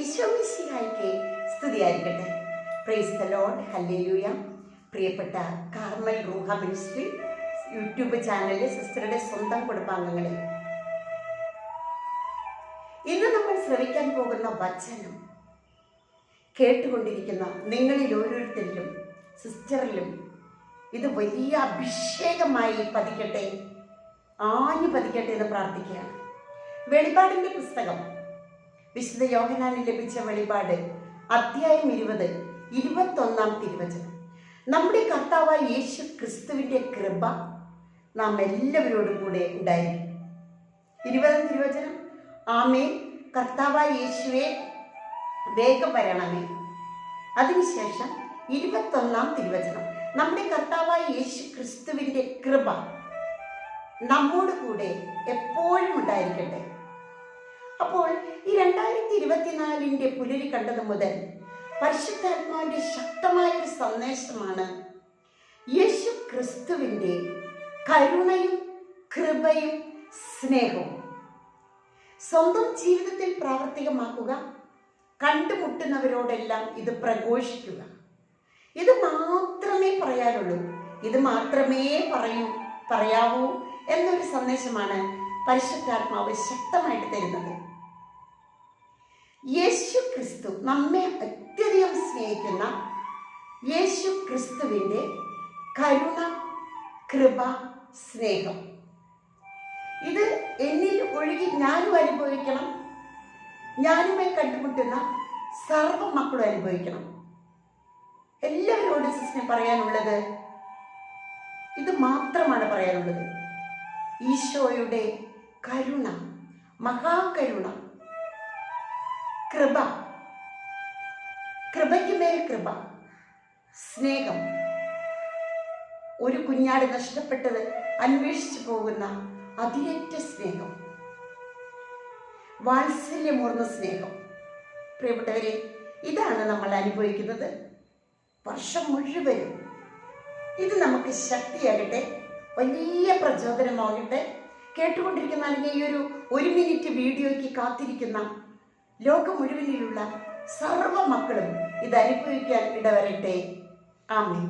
ഈശോ സ്തുതിയായിരിക്കട്ടെ. Praise the Lord hallelujah പ്രിയപ്പെട്ട Carmel Ruha ministry YouTube ചാനലിലെ സിസ്റ്ററുടെ സ്വന്തം കുടുംബാംഗങ്ങളെ ഇന്ന് നമ്മൾ ശ്രവിക്കാൻ പോകുന്ന വചനം കേട്ടുകൊണ്ടിരിക്കുന്ന നിങ്ങളിൽ ഓരോരുത്തരിലും സിസ്റ്ററിലും ഇത് വലിയ അഭിഷേകമായി പതിക്കട്ടെ ആഞ്ഞു പതിക്കട്ടെ എന്ന് പ്രാർത്ഥിക്കുകയാണ്. വെളിപാടിന്റെ പുസ്തകം വിശുദ്ധ യോഹനാന് ലഭിച്ച വെളിപാട് അധ്യായം ഇരുപത് ഇരുപത്തൊന്നാം തിരുവചനം. നമ്മുടെ കർത്താവായ യേശു ക്രിസ്തുവിന്റെ കൃപ നാം എല്ലാവരോടും കൂടെ ഉണ്ടായിരിക്കും. ഇരുപതാം തിരുവചനം ആമേ കർത്താവായ യേശുവെ വേഗം വരണമേ. അതിനുശേഷം ഇരുപത്തൊന്നാം തിരുവചനം നമ്മുടെ കർത്താവായ യേശു ക്രിസ്തുവിന്റെ കൃപ നമ്മോട് കൂടെ എപ്പോഴും ഉണ്ടായിരിക്കട്ടെ. അപ്പോൾ ഈ രണ്ടായിരത്തി ഇരുപത്തിനാലിന്റെ പുലരി കണ്ടത് മുതൽ പരിശുദ്ധാത്മാവിന്റെ ശക്തമായ ഒരു സന്ദേശമാണ്. യേശു ക്രിസ്തുവിന്റെ കരുണയും കൃപയും സ്നേഹവും. സ്വന്തം ജീവിതത്തിൽ പ്രാവർത്തികമാക്കുക കണ്ടുമുട്ടുന്നവരോടെല്ലാം ഇത് പ്രഘോഷിക്കുക. ഇത് മാത്രമേ പറയാനുള്ളൂ. ഇത് മാത്രമേ പറയൂ പറയാവൂ എന്നൊരു സന്ദേശമാണ് പരിശുദ്ധാത്മാവ് ശക്തമായിട്ട് തരുന്നത്. യേശു ക്രിസ്തു നമ്മെ അത്യധികം സ്നേഹിക്കുന്ന യേശു ക്രിസ്തുവിന്റെ കരുണ കൃപ സ്നേഹം. ഇത് എന്നിൽ ഒഴുകി ഞാനും അനുഭവിക്കണം. ഞാനുമായി കണ്ടുമുട്ടുന്ന സർവ മക്കളും അനുഭവിക്കണം. എല്ലാവരോടും സിസ്റ്റിനെ പറയാനുള്ളത് ഇത് മാത്രമാണ് പറയാനുള്ളത്. ഈശോയുടെ കരുണ മഹാകരുണ കൃപ. കൃപയ്ക്ക് മേൽ കൃപ. സ്നേഹം. ഒരു കുഞ്ഞാട് നഷ്ടപ്പെട്ടത് അന്വേഷിച്ചു പോകുന്ന അതിരറ്റ സ്നേഹം. വാത്സല്യമൂർന്ന സ്നേഹം. പ്രിയപ്പെട്ടവരെ ഇതാണ് നമ്മൾ അനുഭവിക്കുന്നത്. വർഷം മുഴുവനും ഇത് നമുക്ക് ശക്തിയാകട്ടെ വലിയ പ്രചോദനമാകട്ടെ. കേട്ടുകൊണ്ടിരിക്കുന്ന അല്ലെങ്കിൽ ഈ ഒരു ഒരു മിനിറ്റ് വീഡിയോയ്ക്ക് കാത്തിരിക്കുന്ന ലോകം മുഴുവനിലുള്ള സർവ മക്കളും ഇത് അനുഭവിക്കാൻ ഇടവരട്ടെ. ആമേ